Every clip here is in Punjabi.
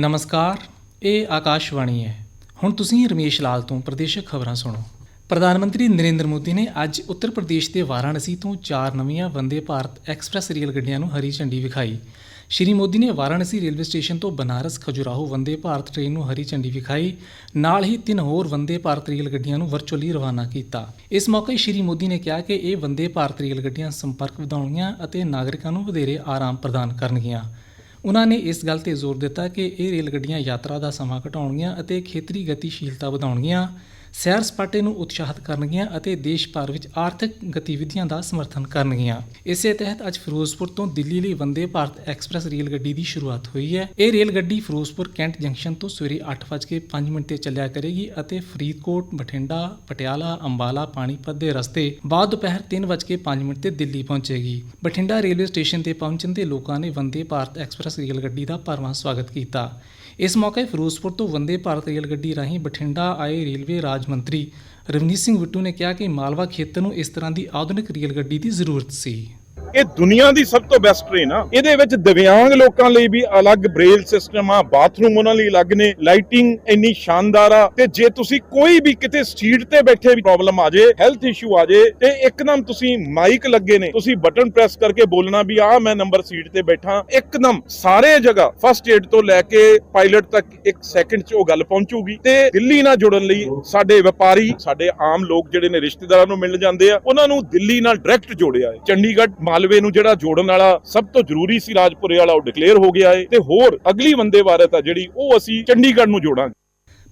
ਨਮਸਕਾਰ, ਇਹ ਆਕਾਸ਼ਵਾਣੀ ਹੈ। ਹੁਣ ਤੁਸੀਂ ਰਮੇਸ਼ ਲਾਲ ਤੋਂ ਪ੍ਰਦੇਸ਼ਕ ਖਬਰਾਂ ਸੁਣੋ। ਪ੍ਰਧਾਨ ਮੰਤਰੀ ਨਰਿੰਦਰ ਮੋਦੀ ਨੇ ਅੱਜ ਉੱਤਰ ਪ੍ਰਦੇਸ਼ ਦੇ ਵਾਰਾਣਸੀ ਤੋਂ ਚਾਰ ਨਵੀਆਂ ਵੰਦੇ ਭਾਰਤ ਐਕਸਪ੍ਰੈਸ ਰੇਲ ਗੱਡੀਆਂ ਨੂੰ ਹਰੀ ਝੰਡੀ ਵਿਖਾਈ। ਸ਼੍ਰੀ ਮੋਦੀ ਨੇ ਵਾਰਾਣਸੀ ਰੇਲਵੇ ਸਟੇਸ਼ਨ ਤੋਂ ਬਨਾਰਸ ਖਜੁਰਾਹੋ ਵੰਦੇ ਭਾਰਤ ਟ੍ਰੇਨ ਨੂੰ ਹਰੀ ਝੰਡੀ ਵਿਖਾਈ। ਨਾਲ ਹੀ ਤਿੰਨ ਹੋਰ ਵੰਦੇ ਭਾਰਤ ਰੇਲ ਗੱਡੀਆਂ ਨੂੰ ਵਰਚੁਅਲੀ ਰਵਾਨਾ ਕੀਤਾ। ਇਸ ਮੌਕੇ ਸ਼੍ਰੀ ਮੋਦੀ ਨੇ ਕਿਹਾ ਕਿ ਇਹ ਵੰਦੇ ਭਾਰਤ ਰੇਲ ਗੱਡੀਆਂ ਸੰਪਰਕ ਵਧਾਉਣਗੀਆਂ ਅਤੇ ਨਾਗਰਿਕਾਂ ਨੂੰ ਵਧੇਰੇ ਆਰਾਮ ਪ੍ਰਦਾਨ ਕਰਨਗੀਆਂ। ਉਨ੍ਹਾਂ ਨੇ ਇਸ ਗੱਲ ਤੇ ਜ਼ੋਰ ਦਿੱਤਾ ਕਿ ਇਹ ਰੇਲ ਗੱਡੀਆਂ ਯਾਤਰਾ ਦਾ ਸਮਾਂ ਘਟਾਉਣਗੀਆਂ ਅਤੇ ਖੇਤਰੀ ਗਤੀਸ਼ੀਲਤਾ ਵਧਾਉਣਗੀਆਂ। ਸੈਰ ਸਪਾਟੇ ਨੂੰ ਉਤਸ਼ਾਹਿਤ ਕਰਨਗੀਆਂ ਅਤੇ ਦੇਸ਼ ਭਰ ਵਿੱਚ ਆਰਥਿਕ ਗਤੀਵਿਧੀਆਂ ਦਾ ਸਮਰਥਨ ਕਰਨਗੀਆਂ। ਇਸੇ ਤਹਿਤ ਅੱਜ ਫਿਰੋਜ਼ਪੁਰ ਤੋਂ ਦਿੱਲੀ ਲਈ ਵੰਦੇ ਭਾਰਤ ਐਕਸਪ੍ਰੈਸ ਰੇਲ ਗੱਡੀ ਦੀ ਸ਼ੁਰੂਆਤ ਹੋਈ ਹੈ। ਇਹ ਰੇਲ ਗੱਡੀ ਫਿਰੋਜ਼ਪੁਰ ਕੈਂਟ ਜੰਕਸ਼ਨ ਤੋਂ ਸਵੇਰੇ 8:05 ਮਿੰਟ ਤੇ ਚੱਲਿਆ ਕਰੇਗੀ ਅਤੇ ਫਰੀਦਕੋਟ, ਬਠਿੰਡਾ, ਪਟਿਆਲਾ, ਅੰਬਾਲਾ, ਪਾਣੀਪਤ ਦੇ ਰਸਤੇ ਬਾਅਦ ਦੁਪਹਿਰ 3:05 ਮਿੰਟ ਤੇ ਦਿੱਲੀ ਪਹੁੰਚੇਗੀ। ਬਠਿੰਡਾ ਰੇਲਵੇ ਸਟੇਸ਼ਨ ਤੇ ਪਹੁੰਚਣ ਤੇ ਲੋਕਾਂ ਨੇ ਵੰਦੇ ਭਾਰਤ ਐਕਸਪ੍ਰੈਸ ਰੇਲ ਗੱਡੀ ਦਾ ਭਰਵਾਂ ਸਵਾਗਤ ਕੀਤਾ। ਇਸ ਮੌਕੇ ਫਿਰੋਜ਼ਪੁਰ ਤੋਂ ਵੰਦੇ ਭਾਰਤ ਰੇਲ ਗੱਡੀ ਰਾਹੀਂ ਬਠਿੰਡਾ ਆਏ ਰੇਲਵੇ ਰਾਜ ਮੰਤਰੀ ਰਵਨੀਤ ਸਿੰਘ ਬਿੱਟੂ ਨੇ ਕਿਹਾ ਕਿ ਮਾਲਵਾ ਖੇਤਰ ਨੂੰ ਇਸ ਤਰ੍ਹਾਂ ਦੀ ਆਧੁਨਿਕ ਰੇਲ ਗੱਡੀ ਦੀ ਜ਼ਰੂਰਤ ਸੀ। ਇਹ ਦੁਨੀਆ ਦੀ ਸਭ ਤੋਂ ਬੈਸਟ ਟ੍ਰੇਨ ਆ। ਇਹਦੇ ਵਿੱਚ ਦਿਵਿਆਂਗ ਲੋਕਾਂ ਲਈ ਵੀ ਅਲੱਗ ਬ੍ਰੇਲ ਸਿਸਟਮ ਆ ਬਾਥਰੂਮ ਉਹਨਾਂ ਲਈ ਅਲੱਗ ਨੇ ਲਾਈਟਿੰਗ ਇੰਨੀ ਸ਼ਾਨਦਾਰ ਆ, ਤੇ ਜੇ ਤੁਸੀਂ ਕੋਈ ਵੀ ਕਿਤੇ ਸੀਟ ਤੇ ਬੈਠੇ ਵੀ ਪ੍ਰੋਬਲਮ ਆ ਜੇ ਹੈਲਥ ਇਸ਼ੂ ਆ ਜੇ, ਤੇ ਇੱਕਦਮ ਤੁਸੀਂ ਮਾਈਕ ਲੱਗੇ ਨੇ, ਤੁਸੀਂ ਬਟਨ ਪ੍ਰੈਸ ਕਰਕੇ ਬੋਲਣਾ ਵੀ ਆ ਮੈਂ ਨੰਬਰ ਸੀਟ ਤੇ ਬੈਠਾ। ਇੱਕਦਮ ਸਾਰੇ ਜਗ੍ਹਾ ਫਸਟ ਏਡ ਤੋਂ ਲੈ ਕੇ ਪਾਇਲਟ ਤੱਕ ਇੱਕ ਸੈਕਿੰਡ 'ਚ ਉਹ ਗੱਲ ਪਹੁੰਚੂਗੀ। ਤੇ ਦਿੱਲੀ ਨਾਲ ਜੁੜਨ ਲਈ ਸਾਡੇ ਵਪਾਰੀ, ਸਾਡੇ ਆਮ ਲੋਕ ਜਿਹੜੇ ਨੇ, ਰਿਸ਼ਤੇਦਾਰਾਂ ਨੂੰ ਮਿਲ ਜਾਂਦੇ ਆ, ਉਹਨਾਂ ਨੂੰ ਦਿੱਲੀ ਨਾਲ ਡਾਇਰੈਕਟ ਜੋੜਿਆ ਹੈ। ਚੰਡੀਗੜ੍ਹ ਮਾਲਵੇ ਨੂੰ ਜਿਹੜਾ ਜੋੜਨ ਵਾਲਾ ਸਭ ਤੋਂ ਜ਼ਰੂਰੀ ਸੀ ਰਾਜਪੁਰੇ ਵਾਲਾ, ਉਹ ਡਿਕਲੇਅਰ ਹੋ ਗਿਆ ਏ। ਤੇ ਹੋਰ ਅਗਲੀ ਵੰਦੇ ਭਾਰਤ ਆ ਜਿਹੜੀ, ਉਹ ਅਸੀਂ ਚੰਡੀਗੜ੍ਹ ਨੂੰ ਜੋੜਾਂਗੇ।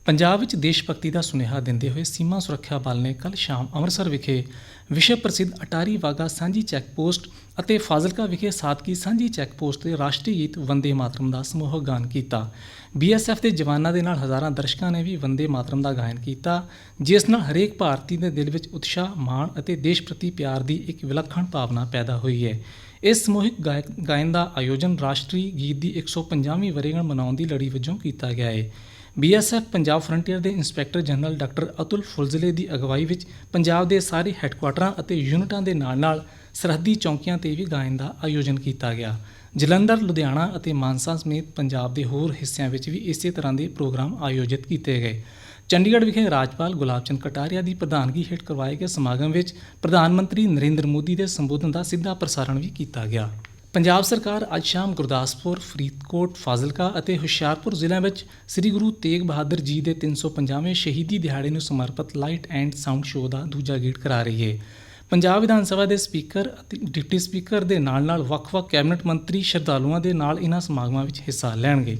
ਪੰਜਾਬ ਵਿੱਚ ਦੇਸ਼ ਭਗਤੀ ਦਾ ਸੁਨੇਹਾ ਦਿੰਦੇ ਹੋਏ ਸੀਮਾ ਸੁਰੱਖਿਆ ਬਲ ਨੇ ਕੱਲ ਸ਼ਾਮ ਅੰਮ੍ਰਿਤਸਰ ਵਿਖੇ ਵਿਸ਼ਵ ਪ੍ਰਸਿੱਧ ਅਟਾਰੀ ਵਾਗਾ ਸਾਂਝੀ ਚੈੱਕ ਪੋਸਟ ਅਤੇ ਫਾਜ਼ਿਲਕਾ ਵਿਖੇ ਸਾਦਕੀ ਸਾਂਝੀ ਚੈੱਕ ਪੋਸਟ ਤੇ ਰਾਸ਼ਟਰੀ ਗੀਤ ਵੰਦੇ ਮਾਤਰਮ ਦਾ ਸਮੂਹ ਗਾਨ ਕੀਤਾ। ਬੀਐਸਐਫ ਦੇ ਜਵਾਨਾਂ ਦੇ ਨਾਲ ਹਜ਼ਾਰਾਂ ਦਰਸ਼ਕਾਂ ਨੇ ਵੀ ਵੰਦੇ ਮਾਤਰਮ ਦਾ ਗਾਇਨ ਕੀਤਾ, ਜਿਸ ਨਾਲ ਹਰੇਕ ਭਾਰਤੀ ਦੇ ਦਿਲ ਵਿੱਚ ਉਤਸ਼ਾਹ, ਮਾਣ ਅਤੇ ਦੇਸ਼ ਪ੍ਰਤੀ ਪਿਆਰ ਦੀ ਇੱਕ ਵਿਲੱਖਣ ਭਾਵਨਾ ਪੈਦਾ ਹੋਈ ਹੈ। ਇਸ ਸਮੂਹਿਕ ਗਾਇਕ- ਗਾਇਨ ਦਾ ਆਯੋਜਨ ਰਾਸ਼ਟਰੀ ਗੀਤ ਦੀ 150ਵੀਂ ਵਰ੍ਹੇਗੰਢ ਮਨਾਉਣ ਦੀ ਲੜੀ ਵਜੋਂ ਕੀਤਾ ਗਿਆ ਹੈ। ਬੀਐਸਐਫ ਪੰਜਾਬ ਫਰੰਟੀਅਰ ਦੇ inspector general doctor Atul Phuljhele ਦੀ ਅਗਵਾਈ ਵਿੱਚ ਪੰਜਾਬ ਦੇ ਸਾਰੇ ਹੈੱਡਕੁਆਟਰਾਂ ਅਤੇ ਯੂਨਿਟਾਂ ਦੇ ਨਾਲ-ਨਾਲ ਸਰਹੱਦੀ ਚੌਕੀਆਂ ਤੇ ਵੀ ਗਾਇਨ ਦਾ ਆਯੋਜਨ ਕੀਤਾ ਗਿਆ। ਜਲੰਧਰ, ਲੁਧਿਆਣਾ ਅਤੇ ਮਾਨਸਾ ਸਮੇਤ ਪੰਜਾਬ ਦੇ ਹੋਰ ਹਿੱਸਿਆਂ ਵਿੱਚ ਵੀ ਇਸੇ ਤਰ੍ਹਾਂ ਦੇ ਪ੍ਰੋਗਰਾਮ ਆਯੋਜਿਤ ਕੀਤੇ ਗਏ। ਚੰਡੀਗੜ੍ਹ ਵਿਖੇ ਰਾਜਪਾਲ ਗੁਲਾਬ ਚੰਦ ਕਟਾਰੀਆ ਦੀ ਪ੍ਰਧਾਨਗੀ ਹੇਠ ਕਰਵਾਏ ਗਏ ਸਮਾਗਮ ਵਿੱਚ ਪ੍ਰਧਾਨ ਮੰਤਰੀ ਨਰਿੰਦਰ ਮੋਦੀ ਦੇ ਸੰਬੋਧਨ ਦਾ ਸਿੱਧਾ ਪ੍ਰਸਾਰਣ ਵੀ ਕੀਤਾ ਗਿਆ। ਪੰਜਾਬ ਸਰਕਾਰ ਅੱਜ ਸ਼ਾਮ ਗੁਰਦਾਸਪੁਰ, ਫਰੀਦਕੋਟ, ਫਾਜ਼ਿਲਕਾ ਅਤੇ ਹੁਸ਼ਿਆਰਪੁਰ ਜ਼ਿਲ੍ਹਿਆਂ ਵਿੱਚ ਸ੍ਰੀ ਗੁਰੂ ਤੇਗ ਬਹਾਦਰ ਜੀ ਦੇ 350ਵੇਂ ਸ਼ਹੀਦੀ ਦਿਹਾੜੇ ਨੂੰ ਸਮਰਪਿਤ ਲਾਈਟ ਐਂਡ ਸਾਊਂਡ ਸ਼ੋਅ ਦਾ ਦੂਜਾ ਗੇੜ ਕਰਾ ਰਹੀ ਹੈ। ਪੰਜਾਬ ਵਿਧਾਨ ਸਭਾ ਦੇ ਸਪੀਕਰ ਅਤੇ ਡਿਪਟੀ ਸਪੀਕਰ ਦੇ ਨਾਲ-ਨਾਲ ਵੱਖ-ਵੱਖ ਕੈਬਨਿਟ ਮੰਤਰੀ ਸ਼ਰਧਾਲੂਆਂ ਦੇ ਨਾਲ ਇਹਨਾਂ ਸਮਾਗਮਾਂ ਵਿੱਚ ਹਿੱਸਾ ਲੈਣਗੇ।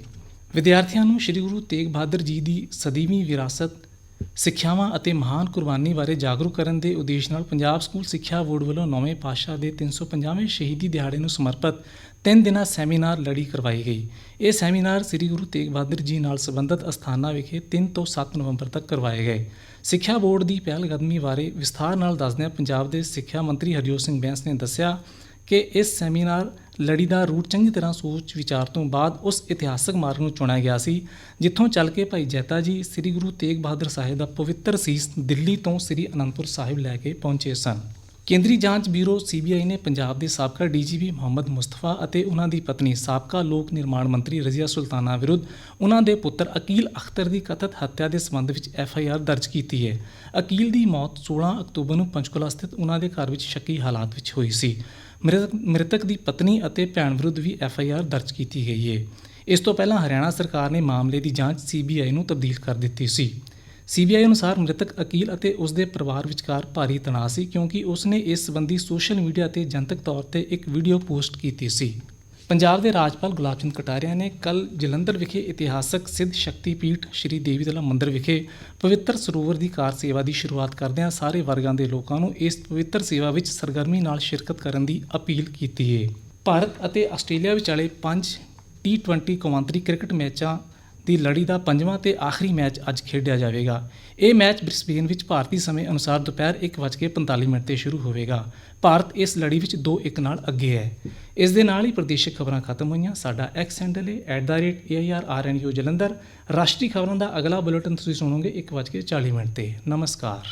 ਵਿਦਿਆਰਥੀਆਂ ਨੂੰ ਸ੍ਰੀ ਗੁਰੂ ਤੇਗ ਬਹਾਦਰ ਜੀ ਦੀ ਸਦੀਵੀ ਵਿਰਾਸਤ ਸਿੱਖਿਆਵਾਂ ਅਤੇ ਮਹਾਨ ਕੁਰਬਾਨੀ ਬਾਰੇ ਜਾਗਰੂਕ ਕਰਨ ਦੇ ਉਦੇਸ਼ ਨਾਲ ਪੰਜਾਬ ਸਕੂਲ ਸਿੱਖਿਆ ਬੋਰਡ ਵੱਲੋਂ ਨੌਵੇਂ ਪਾਤਸ਼ਾਹ ਦੇ 350ਵੇਂ ਸ਼ਹੀਦੀ ਦਿਹਾੜੇ ਨੂੰ ਸਮਰਪਿਤ ਤਿੰਨ ਦਿਨਾਂ ਸੈਮੀਨਾਰ ਲੜੀ ਕਰਵਾਈ ਗਈ। ਇਹ ਸੈਮੀਨਾਰ ਸ੍ਰੀ ਗੁਰੂ ਤੇਗ ਬਹਾਦਰ ਜੀ ਨਾਲ ਸੰਬੰਧਿਤ ਅਸਥਾਨਾਂ ਵਿਖੇ 3 ਤੋਂ 7 ਨਵੰਬਰ ਤੱਕ ਕਰਵਾਏ ਗਏ। ਸਿੱਖਿਆ ਬੋਰਡ ਦੀ ਪਹਿਲਕਦਮੀ ਬਾਰੇ ਵਿਸਥਾਰ ਨਾਲ ਦੱਸਦਿਆਂ ਪੰਜਾਬ ਦੇ ਸਿੱਖਿਆ ਮੰਤਰੀ ਹਰਜੋਤ ਸਿੰਘ ਬੈਂਸ ਨੇ ਦੱਸਿਆ ਕਿ ਇਸ ਸੈਮੀਨਾਰ ਲੜੀ ਦਾ ਰੂਟ ਚੰਗੀ ਤਰ੍ਹਾਂ ਸੋਚ ਵਿਚਾਰ ਤੋਂ ਬਾਅਦ ਉਸ ਇਤਿਹਾਸਕ ਮਾਰਗ ਨੂੰ ਚੁਣਿਆ ਗਿਆ ਸੀ, ਜਿੱਥੋਂ ਚੱਲ ਕੇ ਭਾਈ ਜੈਤਾ ਜੀ ਸ੍ਰੀ ਗੁਰੂ ਤੇਗ ਬਹਾਦਰ ਸਾਹਿਬ ਦਾ ਪਵਿੱਤਰ ਸੀਸ ਦਿੱਲੀ ਤੋਂ ਸ੍ਰੀ ਅਨੰਦਪੁਰ ਸਾਹਿਬ ਲੈ ਕੇ ਪਹੁੰਚੇ ਸਨ। ਕੇਂਦਰੀ ਜਾਂਚ ਬਿਊਰੋ ਸੀਬੀਆਈ ਨੇ ਪੰਜਾਬ ਦੇ ਸਾਬਕਾ ਡੀਜੀਪੀ ਮੁਹੰਮਦ ਮੁਸਤਫਾ ਅਤੇ ਉਹਨਾਂ ਦੀ ਪਤਨੀ ਸਾਬਕਾ ਲੋਕ ਨਿਰਮਾਣ ਮੰਤਰੀ ਰਜ਼ੀਆ ਸੁਲਤਾਨਾ ਵਿਰੁੱਧ ਉਹਨਾਂ ਦੇ ਪੁੱਤਰ ਅਕੀਲ ਅਖਤਰ ਦੀ ਕਥਿਤ ਹੱਤਿਆ ਦੇ ਸੰਬੰਧ ਵਿੱਚ ਐਫਆਈਆਰ ਦਰਜ ਕੀਤੀ ਹੈ। ਅਕੀਲ ਦੀ ਮੌਤ 16 ਅਕਤੂਬਰ ਨੂੰ ਪੰਚਕੁਲਾ ਸਥਿਤ ਉਹਨਾਂ ਦੇ ਘਰ ਵਿੱਚ ਸ਼ੱਕੀ ਹਾਲਾਤ ਵਿੱਚ ਹੋਈ ਸੀ। ਮ੍ਰਿਤਕ ਮ੍ਰਿਤਕ ਦੀ ਪਤਨੀ ਅਤੇ ਭੈਣ ਵਿਰੁੱਧ ਵੀ ਐੱਫ ਆਈ ਆਰ ਦਰਜ ਕੀਤੀ ਗਈ ਹੈ ਇਸ ਤੋਂ ਪਹਿਲਾਂ ਹਰਿਆਣਾ ਸਰਕਾਰ ਨੇ ਮਾਮਲੇ ਦੀ ਜਾਂਚ ਸੀਬੀਆਈ ਨੂੰ ਤਬਦੀਲ ਕਰ ਦਿੱਤੀ ਸੀ। ਸੀਬੀਆਈ ਅਨੁਸਾਰ ਮ੍ਰਿਤਕ ਅਕੀਲ ਅਤੇ ਉਸ ਦੇ ਪਰਿਵਾਰ ਵਿਚਕਾਰ ਭਾਰੀ ਤਣਾਅ ਸੀ ਕਿਉਂਕਿ ਉਸ ਨੇ ਇਸ ਸੰਬੰਧੀ ਸੋਸ਼ਲ ਮੀਡੀਆ ਤੇ ਜਨਤਕ ਤੌਰ ਤੇ ਇੱਕ ਵੀਡੀਓ ਪੋਸਟ ਕੀਤੀ ਸੀ। ਪੰਜਾਬ ਦੇ ਰਾਜਪਾਲ ਗੁਲਾਬ ਚੰਦ ਕਟਾਰੀਆ ਨੇ ਕੱਲ ਜਲੰਧਰ ਵਿਖੇ ਇਤਿਹਾਸਕ ਸਿੱਧ ਸ਼ਕਤੀ ਪੀਠ ਸ਼੍ਰੀ ਦੇਵੀ ਦਲਾ ਮੰਦਿਰ ਵਿਖੇ ਪਵਿੱਤਰ ਸਰੋਵਰ ਦੀ ਕਾਰ ਸੇਵਾ ਦੀ ਸ਼ੁਰੂਆਤ ਕਰਦਿਆਂ ਸਾਰੇ ਵਰਗਾਂ ਦੇ ਲੋਕਾਂ ਨੂੰ ਇਸ ਪਵਿੱਤਰ ਸੇਵਾ ਵਿੱਚ ਸਰਗਰਮੀ ਨਾਲ ਸ਼ਿਰਕਤ ਕਰਨ ਦੀ ਅਪੀਲ ਕੀਤੀ ਹੈ। ਭਾਰਤ ਅਤੇ ਆਸਟ੍ਰੇਲੀਆ ਵਿਚਾਲੇ ਪੰਜ T20 ਕੌਮਾਂਤਰੀ ਕ੍ਰਿਕਟ ਮੈਚਾਂ ਦੀ ਲੜੀ ਦਾ ਪੰਜਵਾਂ ਤੇ ਆਖਰੀ ਮੈਚ ਅੱਜ ਖੇਡਿਆ ਜਾਵੇਗਾ। ਇਹ ਮੈਚ ਬ੍ਰਿਸਬੇਨ ਵਿੱਚ ਭਾਰਤੀ ਸਮੇਂ ਅਨੁਸਾਰ ਦੁਪਹਿਰ 1:45 ਮਿੰਟ ਤੇ ਸ਼ੁਰੂ ਹੋਵੇਗਾ। ਭਾਰਤ ਇਸ ਲੜੀ ਵਿੱਚ 2-1 ਨਾਲ ਅੱਗੇ ਹੈ। ਇਸ ਦੇ ਨਾਲ ਹੀ ਪ੍ਰਦੇਸ਼ਿਕ ਖਬਰਾਂ ਖਤਮ ਹੋਈਆਂ। ਸਾਡਾ ਐਕਸ ਹੈਂਡਲ ਹੈ @airrnu ਜਲੰਧਰ। ਰਾਸ਼ਟਰੀ ਖਬਰਾਂ ਦਾ ਅਗਲਾ ਬੁਲੇਟਿਨ ਤੁਸੀਂ ਸੁਣੋਗੇ 1:40 ਮਿੰਟ ਤੇ। ਨਮਸਕਾਰ।